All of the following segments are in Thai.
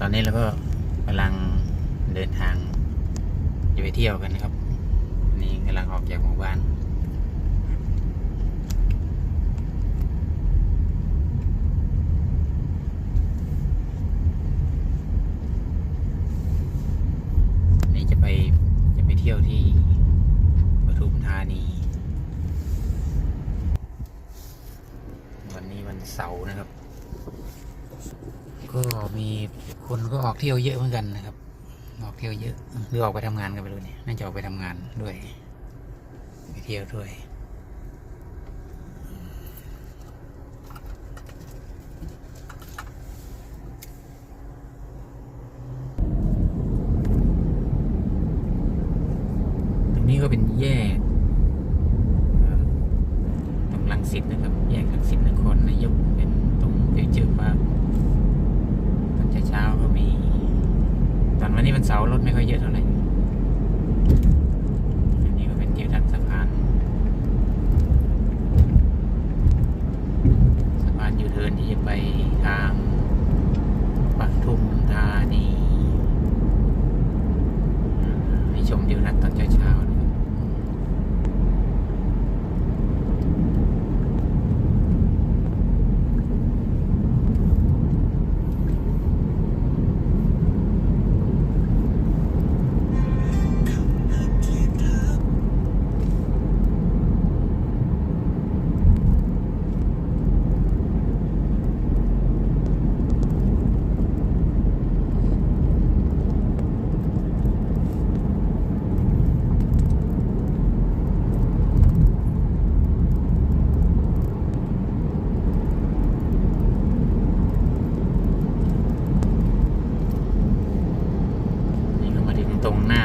ตอนนี้เราก็กำลังเดินทางจะไปเที่ยวกันนะครับนนี้กำลังออกจากหมู่บ้านนี่จะไปจะไปเที่ยวที่ปทุมธานี วันนี้วันเสาร์นะครับ ก็มีคนก็ออกเที่ยวเยอะเหมือนกันนะครับ ออกเที่ยวเยอะหรือออกไปทำงานกันไปรู้เนี่ยน่าจะออกไปทำงานด้วยไปเที่ยวด้วยตรงนี้ก็เป็นแยกตรงลังสิตนะครับ แยกลังสิตนครนายกเป็นตรงฟิวเจอร์พาร์คตอนเช้าๆก็มี ตอนวันนี้ มันเสาร์รถไม่ค่อยเยอะเท่าไหร่ อันนี้ก็เป็นทิวทัศน์สะพาน สะพานยูเทิร์นที่จะไปทางปทุมธานีอ่าให้ชมทิวทัศน์ตอนเช้าๆนะครับ นี่ก็มาถึงต รงหน้า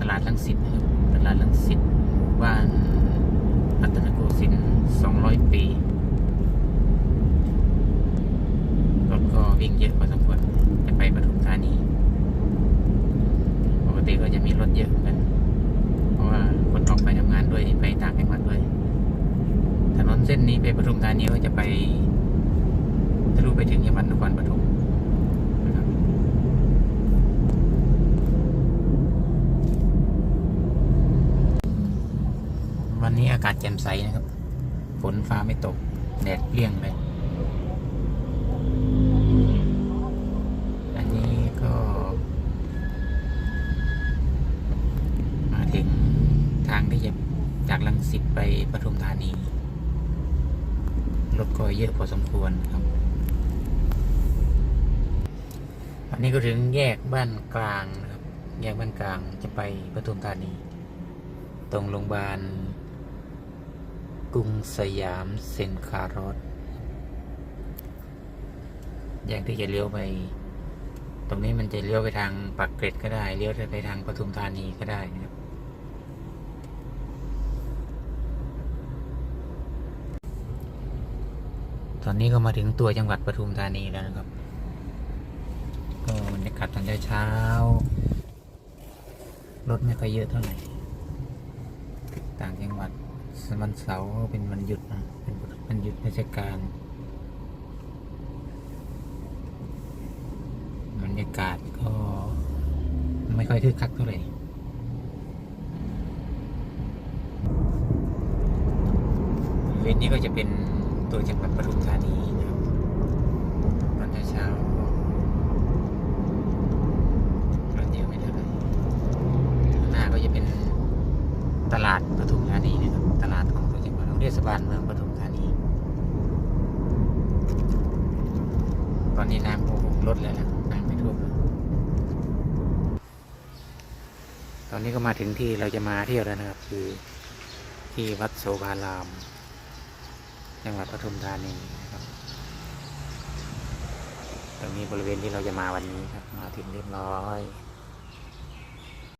ตลาดลังสิตนะครับตลาดลังสิตหมู่บ้านรัตนโกสินทร์200 ปี รถก็วิ่งเยอะพอสมควรจะไปปทุมธานี ปกติก็จะมีรถเยอะเหมือนกัน เพราะว่าคนออกไปทำงานด้วยไปต่างจังหวัดด้วย ถนนเส้นนี้ไปปทุมธานีก็จะไปทะลุไปถึงจังหวัดนครปฐมนะครับ วันนี้อากาศแจ่มใสนะครับ ฝนฟ้าไม่ตก แดดเปรี้ยงเลย อันนี้ก็ มาถึงทางที่จะจากลังสิตไปปทุมธานี รถก็เยอะพอสมควรครับอันนี้ก็ถึงแยกบ้านกลางนะครับ แยกบ้านกลางจะไปปทุมธานี ตรงโรงพยาบาล กรุงสยามเซนคารอสแยกที่จะเลี้ยวไป ตรงนี้มันจะเลี้ยวไปทางปากเกร็ดก็ได้ เลี้ยวไปทางปทุมธานีก็ได้นะครับ ตอนนี้ก็มาถึงตัวจังหวัดปทุมธานีแล้วนะครับ ก็บรรยากาศตอนเช้ารถไม่ค่อยเยอะเท่าไหร่ ต่างจังหวัด วันเสาร์เป็นวันหยุดนะเป็นวันหยุดราชการบรรยากาศก็ไม่ค่อยคึกคักเท่าไหร่เวณนี้ก็จะเป็นตัวจังหวัดปทุมธานีนะครับตอนเช้าก็รถเยอะไม่เท่าไหร่ข้หน้าก็จะเป็นตลาดปทุม ศบาลเมืองปทุมธานี ตอนนี้น้ำโอ้โหลดแล้วนะน้ำไม่ท่วมตอนนี้ก็มาถึงที่เราจะมาเที่ยวแล้วนะครับ คือที่วัดโสภาราม จังหวัดปทุมธานีนะครับตรงนี้บริเวณที่เราจะมาวันนี้ครับ มาถึงเรียบร้อย